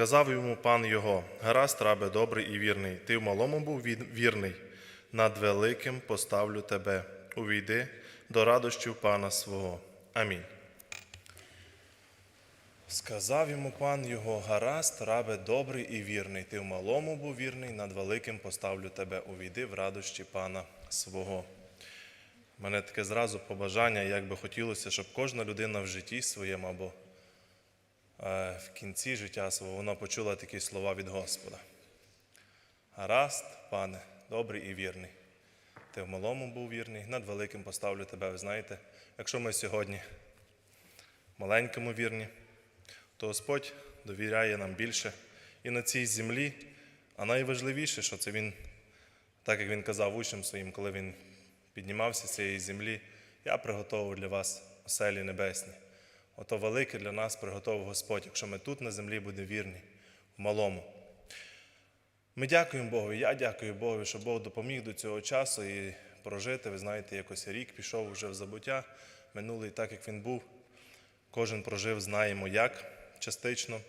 Сказав йому пан його: Гаразд, рабе добрий і вірний. Ти в малому був вірний, над великим поставлю тебе. Увійди до радощів пана свого. Амінь. Сказав йому пан його, гаразд, рабе добрий і вірний. Ти в малому був вірний, над великим поставлю тебе. Увійди в радощі пана свого. Мене таке зразу побажання, як би хотілося, щоб кожна людина в житті своєму або в кінці життя свого вона почула такі слова від Господа. Гаразд, пане, добрий і вірний. Ти в малому був вірний, над великим поставлю тебе. Ви знаєте, якщо ми сьогодні маленькому вірні, то Господь довіряє нам більше і на цій землі. А найважливіше, що це Він, так як Він казав учням своїм, коли Він піднімався з цієї землі, я приготував для вас оселі небесні. Ото велике для нас приготував Господь, якщо ми тут на землі будемо вірні, в малому. Ми дякуємо Богу. Я дякую Богу, що Бог допоміг до цього часу і прожити. Ви знаєте, якось рік пішов вже в забуття, минулий так, як він був. Кожен прожив, знаємо як частично.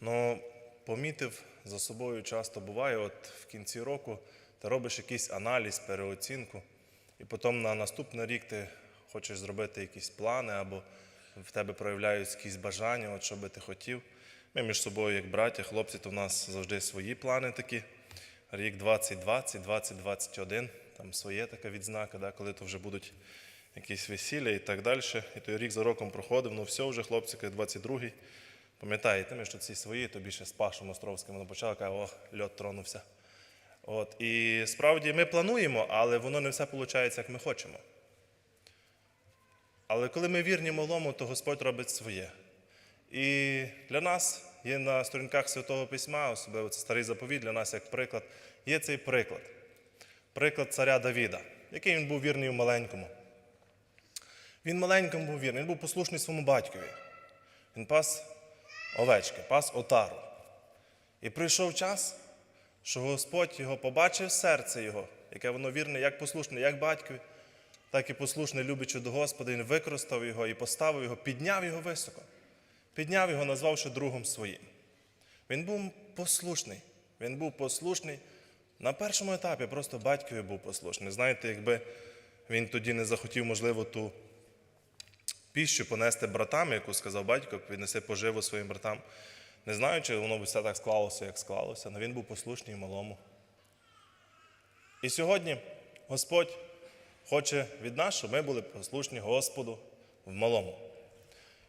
Но помітив за собою часто буває, от в кінці року ти робиш якийсь аналіз, переоцінку, і потім на наступний рік ти хочеш зробити якісь плани, або в тебе проявляються якісь бажання, от що би ти хотів. Ми між собою, як браття, хлопці, то в нас завжди свої плани такі. Рік 2020, 2021, там своє така відзнака, да, коли то вже будуть якісь весілля і так далі. І той рік за роком проходив, ну все вже, хлопці, коли 22-й. Пам'ятаєте, ми що ці свої, то більше з Пашем Островським на початку, каже, о, льот тронувся. От, і справді ми плануємо, але воно не все виходить, як ми хочемо. Але коли ми вірні малому, то Господь робить своє. І для нас є на сторінках Святого Письма, особливо це старий заповідь, для нас як приклад, є цей приклад. Приклад царя Давіда, який він був вірний в маленькому. Він маленькому був вірний, він був послушний своєму батькові. Він пас овечки, пас отару. І прийшов час, що Господь його побачив серце його, яке воно вірне, як послушне, як батькові, так і послушне, любячи до Господа, він використав його і поставив його, підняв його високо. Підняв його, назвавши другом своїм. Він був послушний. Він був послушний. На першому етапі просто батькові був послушний. Знаєте, якби він тоді не захотів, можливо, ту піщу понести братам, яку сказав батько, піднеси поживу своїм братам. Не знаю, чи воно б все так склалося, як склалося, але він був послушний малому. І сьогодні Господь хоче від нас, щоб ми були послушні Господу в малому.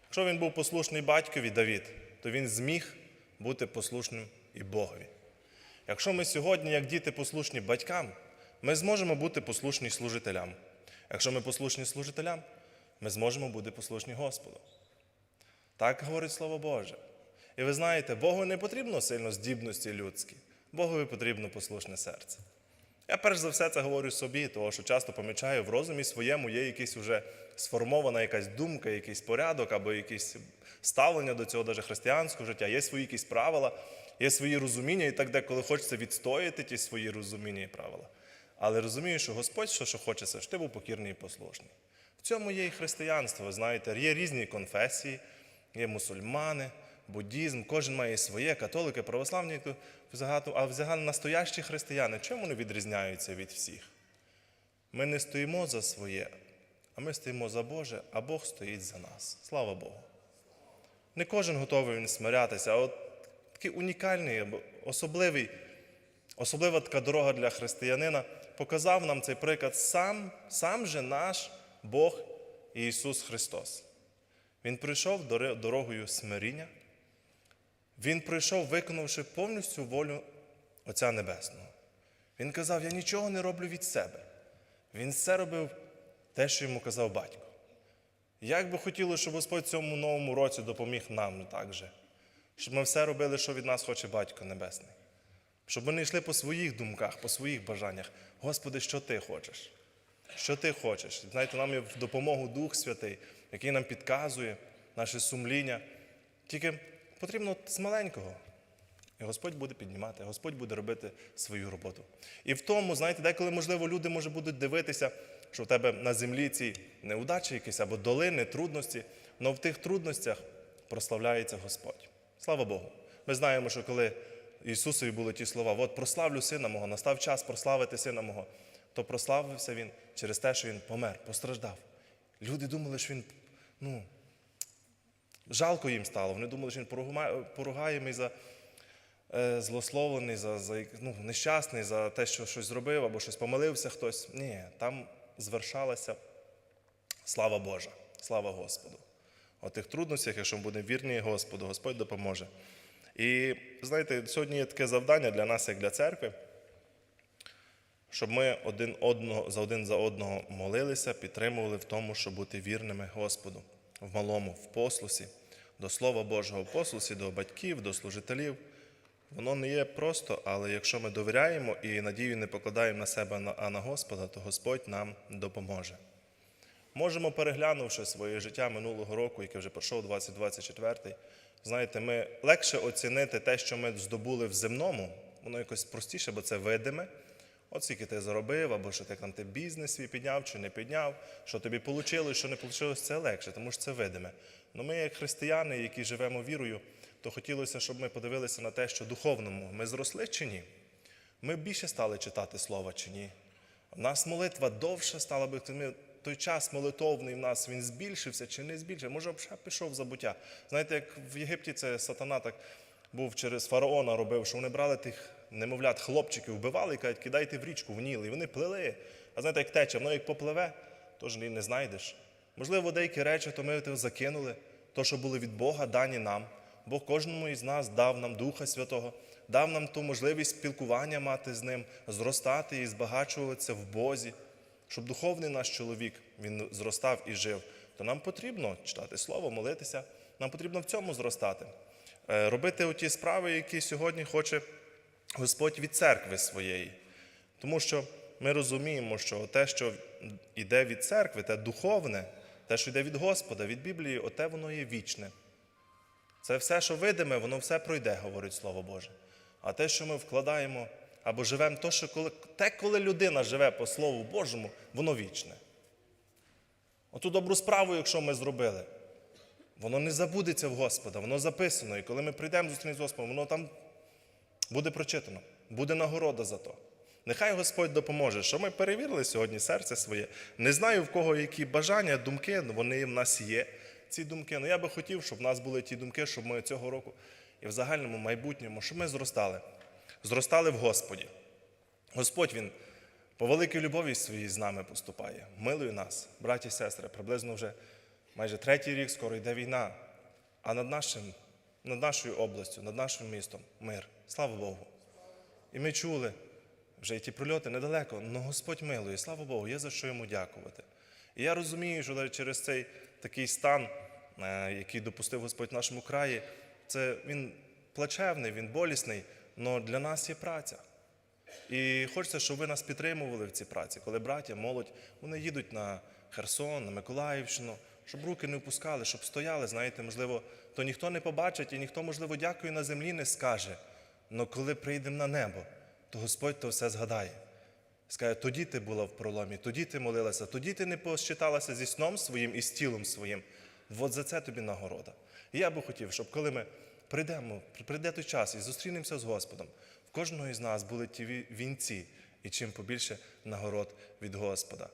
Якщо він був послушний батькові Давід, то він зміг бути послушним і Богові. Якщо ми сьогодні, як діти, послушні батькам, ми зможемо бути послушні служителям. Якщо ми послушні служителям, ми зможемо бути послушні Господу. Так говорить Слово Боже. І ви знаєте, Богу не потрібно сильно здібності людські, Богові потрібно послушне серце. Я перш за все це говорю собі, тому що часто помічаю, в розумі своєму є якась вже сформована якась думка, якийсь порядок або якесь ставлення до цього даже християнського життя, є свої якісь правила, є свої розуміння, і так деколи хочеться відстояти ті свої розуміння і правила. Але розумію, що Господь що, що хоче, це щоб ти був покірний і послушний. В цьому є і християнство, знаєте, є різні конфесії, є мусульмани, буддізм, кожен має своє, католики, православні, а взагалі настоящі християни, чим вони відрізняються від всіх? Ми не стоїмо за своє, а ми стоїмо за Боже, а Бог стоїть за нас. Слава Богу. Не кожен готовий смирятися, а от такий унікальний, особливий, особлива така дорога для християнина показав нам цей приклад сам, сам же наш Бог Ісус Христос. Він прийшов дорогою смиріння. Він прийшов, виконавши повністю волю Отця Небесного. Він казав: Я нічого не роблю від себе. Він все робив те, що йому казав батько. Як би хотілося, щоб Господь цьому новому році допоміг нам так же, щоб ми все робили, що від нас хоче Батько Небесний. Щоб ми не йшли по своїх думках, по своїх бажаннях. Господи, що ти хочеш? Що ти хочеш? Знаєте, нам є в допомогу Дух Святий, який нам підказує наше сумління. Тільки потрібно з маленького. І Господь буде піднімати, Господь буде робити свою роботу. І в тому, знаєте, деколи, можливо, люди може будуть дивитися, що в тебе на землі ці неудачі якісь або долини, трудності, але в тих трудностях прославляється Господь. Слава Богу. Ми знаємо, що коли Ісусові були ті слова, от прославлю сина мого, настав час прославити сина мого, то прославився він через те, що він помер, постраждав. Люди думали, що він ну, жалко їм стало. Вони думали, що він поругаємий за е, злословлений, за, за ну, нещасний за те, що щось зробив або щось помилився хтось. Ні, там звершалася слава Божа, слава Господу. У тих трудностях, якщо ми будемо вірні Господу, Господь допоможе. І знаєте, сьогодні є таке завдання для нас, як для церкви, щоб ми один одного, за один за одного молилися, підтримували в тому, щоб бути вірними Господу в малому, в послусі, до Слова Божого, в послусі, до батьків, до служителів. Воно не є просто, але якщо ми довіряємо і надію не покладаємо на себе, а на Господа, то Господь нам допоможе. Можемо, переглянувши своє життя минулого року, яке вже пройшов 2024, знаєте, ми легше оцінити те, що ми здобули в земному, воно якось простіше, бо це видиме. От скільки ти заробив, або що ти там ти бізнес свій підняв чи не підняв, що тобі вийшло, що не вийшло, це легше, тому що це видиме. Ну ми, як християни, які живемо вірою, то хотілося, щоб ми подивилися на те, що духовному ми зросли чи ні. Ми більше стали читати слова чи ні. У нас молитва довше стала би. Той час молитовний в нас він збільшився чи не збільшився. Може, вже пішов забуття. Знаєте, як в Єгипті це сатана так був через фараона робив, що вони брали тих немовлят, хлопчиків, вбивали і кажуть, кидайте в річку, в Ніл. І вони плили. А знаєте, як тече, воно як попливе, то ж не знайдеш. Можливо, деякі речі, то ми закинули, то, що були від Бога, дані нам. Бог кожному із нас дав нам Духа Святого, дав нам ту можливість спілкування мати з ним, зростати і збагачуватися в Бозі, щоб духовний наш чоловік він зростав і жив. То нам потрібно читати Слово, молитися, нам потрібно в цьому зростати, Е, робити оті справи, які сьогодні хоче Господь від церкви своєї. Тому що ми розуміємо, що те, що йде від церкви, те духовне, те, що йде від Господа, від Біблії, оте воно є вічне. Це все, що видиме, воно все пройде, говорить Слово Боже. А те, що ми вкладаємо або живемо, то, що коли, те, коли людина живе по Слову Божому, воно вічне. Оту добру справу, якщо ми зробили, воно не забудеться в Господа, воно записано. І коли ми прийдемо зустрінемося з Господом, воно там буде прочитано, буде нагорода за то. Нехай Господь допоможе, що ми перевірили сьогодні серце своє. Не знаю, в кого які бажання, думки, вони в нас є, ці думки. Ну я би хотів, щоб в нас були ті думки, щоб ми цього року і в загальному майбутньому, щоб ми зростали. Зростали в Господі. Господь Він по великій любові своїй з нами поступає. Милує нас, браті і сестри, приблизно вже майже третій рік скоро йде війна. А над, нашим, над нашою областю, над нашим містом мир. Слава Богу. І ми чули вже ті прольоти недалеко, але Господь милує, слава Богу, є за що йому дякувати. І я розумію, що через цей такий стан, е, який допустив Господь в нашому краї, це він плачевний, він болісний, але для нас є праця. І хочеться, щоб ви нас підтримували в цій праці, коли браття, молодь, вони їдуть на Херсон, на Миколаївщину, щоб руки не опускали, щоб стояли, знаєте, можливо, то ніхто не побачить і ніхто, можливо, дякую на землі не скаже. Але коли прийдемо на небо, то Господь то все згадає. Скаже, тоді ти була в проломі, тоді ти молилася, тоді ти не посчиталася зі сном своїм і з тілом своїм. От за це тобі нагорода. І я би хотів, щоб коли ми прийдемо, прийде той час і зустрінемося з Господом, в кожного із нас були ті вінці і чим побільше нагород від Господа.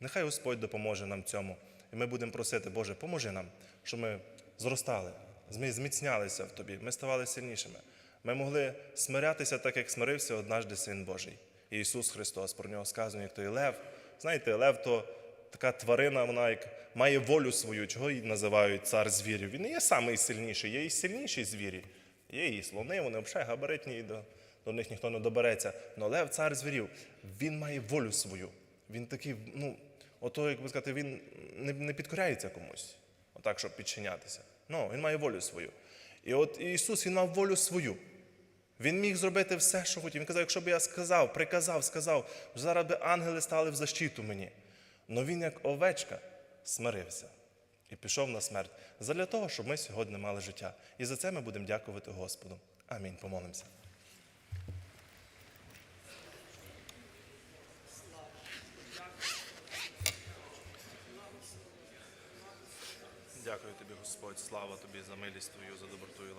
Нехай Господь допоможе нам цьому. І ми будемо просити, Боже, поможи нам, щоб ми зростали, ми зміцнялися в Тобі, ми ставали сильнішими. Ми могли смирятися так, як смирився однажды Син Божий. Ісус Христос, про нього сказано, як той Лев. Знаєте, Лев то така тварина, вона як має волю свою, чого її називають цар звірів. Він не є найсильніший, є і сильніші звірі. Є і слони, вони взагалі габаритні, і до, до них ніхто не добереться. Но Лев, цар звірів, він має волю свою. Він такий, ну, ото, як би сказати, він не, не підкоряється комусь, отак, щоб підчинятися. Ну, він має волю свою. І от Ісус Він мав волю свою. Він міг зробити все, що хотів. Він казав, якщо б я сказав, приказав, сказав, зараз би ангели стали в защиту мені. Но він, як овечка, смирився і пішов на смерть задля того, щоб ми сьогодні мали життя. І за це ми будемо дякувати Господу. Амінь. Помолимося. Дякую тобі, Господь, слава тобі за милість твою, за доброту і